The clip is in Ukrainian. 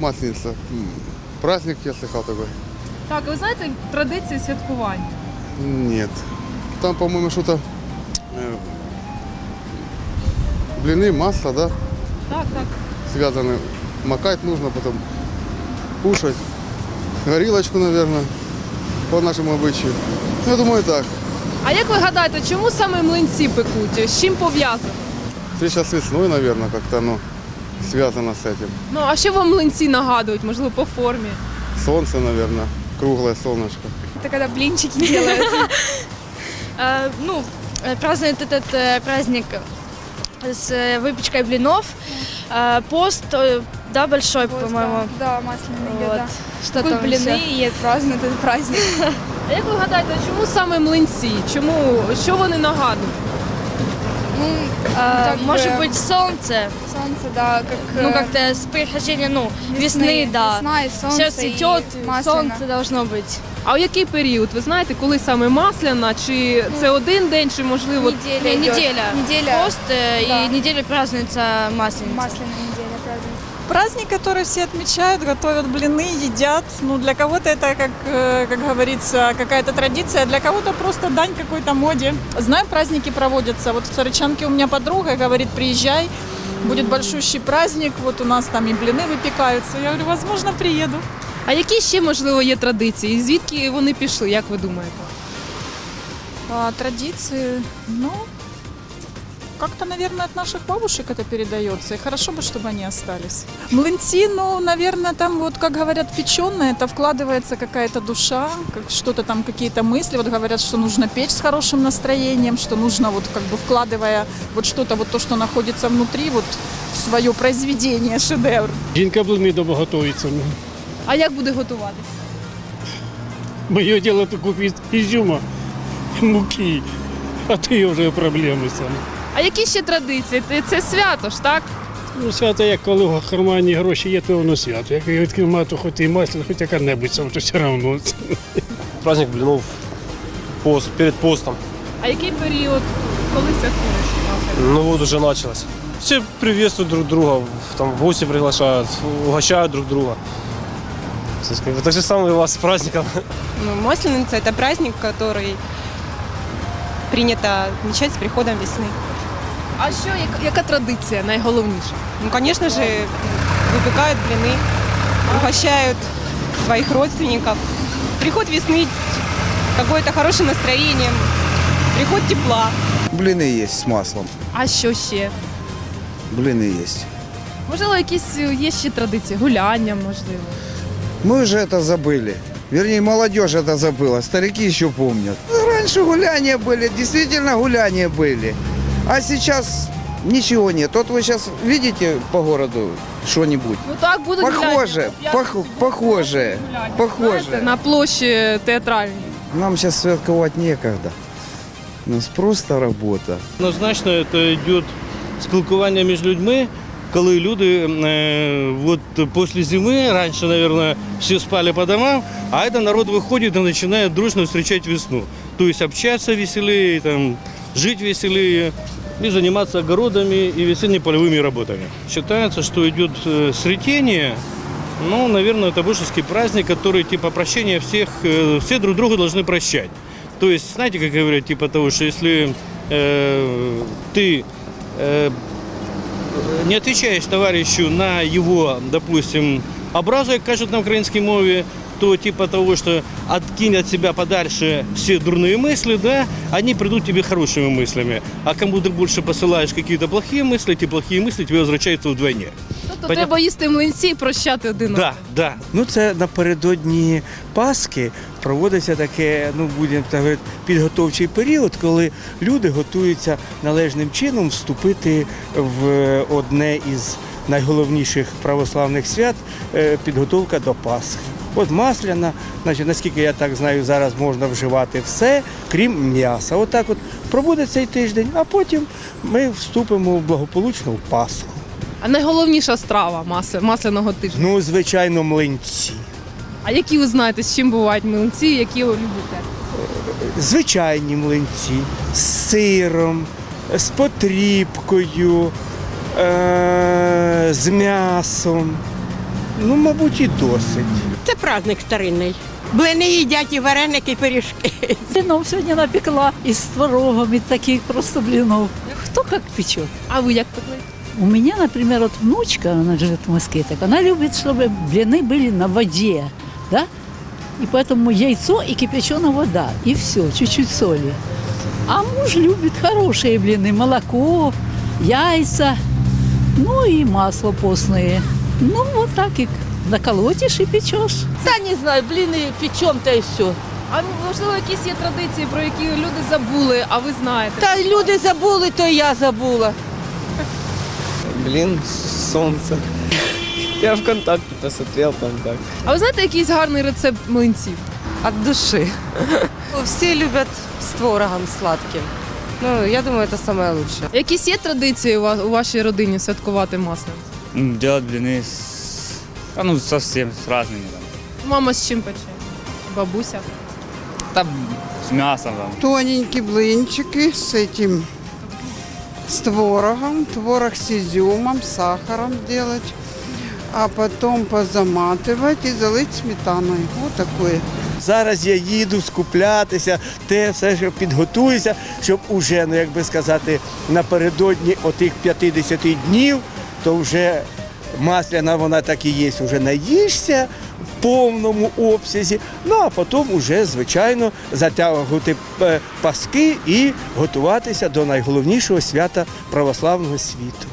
Масленица. М, Праздник, я слыхал такой. Так, ви знаєте традиції святкування? Нет. Там, по-моему, что-то... э, блины, масло, да, Так, так. связаны. Макать нужно, потом кушать. Горилочку, наверное, по нашему обычаю. Я думаю, так. А як ви гадаєте, чому саме млинці пекуть? З чим пов'язано? Встреча с весной, наверное, как-то оно связано с этим. Ну а що вам млинці нагадують, можливо, по формі? Солнце, наверное, круглое солнышко. Это когда блинчики делают. Э, ну, э, празднуют этот э, праздник с э, выпечкой блинов. Э, Пост, э, да, большой, по-моему. Да, масляный идет, Вот. да. Что Такой там блины еще? и празднуют этот праздник. А як ви гадаєте, чому саме млинці? Чому що вони нагадують? Ну, Э, как Может бы быть, солнце. солнце, да, как... Ну, э, как-то с прихождением, ну, весны, да. Весна и солнце, Все цветет, и масляно. солнце должно быть. А у який період? Ви знаєте, коли саме масляна? Чи це один день, чи можливо Неделя Не, идет. неделя. Неделя. Пост э, Да. и неделю празднуется масленица. Масляная неделя празднуют. Праздник, который все отмечают, готовят блины, едят. Ну, для кого-то это, как, э, как говорится, какая-то традиция, для кого-то просто дань какой-то моде. Знаю, праздники проводятся. Вот в Царичанке у меня подруга говорит, приезжай, будет большущий праздник, вот у нас там и блины выпекаются. Я говорю, возможно, приеду. А які ще можливо є традиції? І Звідки вони пішли? Як ви думаєте? А традиции, ну, как-то, наверное, от наших бабушек это передается. И хорошо бы, чтобы они остались. Млынти, ну, наверное, там вот, как говорят, печеное, это вкладывается какая-то душа, как что-то там, какие-то мысли. Вот говорят, что нужно печь с хорошим настроением, что нужно вот как бы вкладывая вот что-то, вот то, что находится внутри, вот в свое произведение, шедевр. Жінка блини дома готується. А як буде готуватися? Моє діло то купити ізюма, муки, а то є вже проблеми саме. А які ще традиції? Це- Це свято ж, так? Ну, свято, як коли в кармані гроші є, то воно свято. Як я відкрив мату, хоч і масло, хоч яка-небудь, то все одно. праздник блинов пост, перед постом. А який період, коли святкуєш? масляну? Ну вот уже началось. Все приветствуют друг друга, в- там в гости приглашают, угощают друг друга. То есть, как бы, Так же самое и у вас с праздником. Ну, Масленица – это праздник, который принято отмечать с приходом весны. А що, яка, яка традиція найголовніша? Ну, конечно же, выпекают блины, угощают своих родственников. Приход весны, какое-то хорошее настроение, приход тепла. Блины есть с маслом. А що ще? Блины есть. Можливо, якісь е, є ще традиції, гуляння, можливо. Мы уже это забыли. Вернее, молодежь это забыла. Старики еще помнят. Раньше гуляния были, действительно гуляния были. А сейчас ничего нет. Вот вы сейчас видите по городу что-нибудь? Ну так будуть Похоже, пох- похоже, похоже. Знаєте, на площі театральній. Нам сейчас святковать некогда. У нас просто работа. Однозначно це йде спілкування між людьми, коли люди е, от після зими, раніше, мабуть, всі спали по домам, а це народ виходить і починає дружно зустрічати весну. Тобто общатися веселее, там, жити веселее и заниматься огородами и весенне-полевыми работами. Считается, что идет э, сретение, ну, наверное, это божеский праздник, который типа прощения всех, э, все друг друга должны прощать. То есть, знаете, как говорят, типа того, что если э, ты э, не отвечаешь товарищу на его, допустим, образу, как кажут на украинской мове, то типа того, что откинь от себя подальше все дурные мысли, да, они придут тебе хорошими мыслями. А кому ты больше посылаешь какие-то плохие мысли, эти плохие мысли тебе возвращаются вдвойне. Тобто Понятно. треба їсти млинці і прощати один Да, да, Ну, це напередодні Пасхи проводиться таке, ну будемо так говорити, підготовчий період, коли люди готуються належним чином вступити в одне із найголовніших православних свят е, підготовка до Пасхи. От масляна, значить, наскільки я так знаю, зараз можна вживати все, крім м'яса. Отак от пробуде цей тиждень, а потім ми вступимо благополучно в Пасху. А найголовніша страва маси- масляного тижня. Ну, звичайно, млинці. А які ви знаєте, з чим бувають млинці, які ви любите? звичайні млинці з сиром, з потрібкою, е- з м'ясом. ну, мабуть, і досить. Це праздник старинний. Блини їдять і вареники, і пиріжки. Блинов сегодня напекла и с творогом, и таких просто блинов. Кто как печет. А ви як пекли? У меня, например, вот внучка, она живет в Москве, так она любит, чтобы блины были на воде, да? И поэтому яйцо и кипяченая вода, и все, чуть-чуть соли. А муж любит хорошие блины, молоко, яйца, ну и масло постное. Ну, вот так и наколотишь и печешь. Та не знаю, блини печем та й все. А можливо, якісь є традиції, про які люди забули, а ви знаєте? Та люди забули, то я забула. Блин, солнце. Я ВКонтакте посмотрел там так. А ви знаєте якийсь гарний рецепт млинців? От души. Все любят с творогом сладким. Ну, я думаю, это самое лучшее. Якісь є традиції у вас у вашій родині святкувати масляницю? Делать блины с... А ну, совсем с разными там. Мама з чим пече? Бабуся. Там с мясом там. Тоненькие блинчики с этим, с творогом, творог с изюмом, сахаром делать, а потом позаматывать и залить сметаной. Вот такое. Зараз я їду скуплятися, те все що підготуюся, щоб уже, ну як би сказати, напередодні отих 50 днів, то вже масляна вона так і є, вже наїшся в повному обсязі. Ну а потім вже, звичайно, затягувати е, паски і готуватися до найголовнішого свята православного світу.